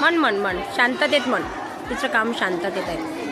म्हण मन. शांततेत मन. तिचं काम शांततेत आहे.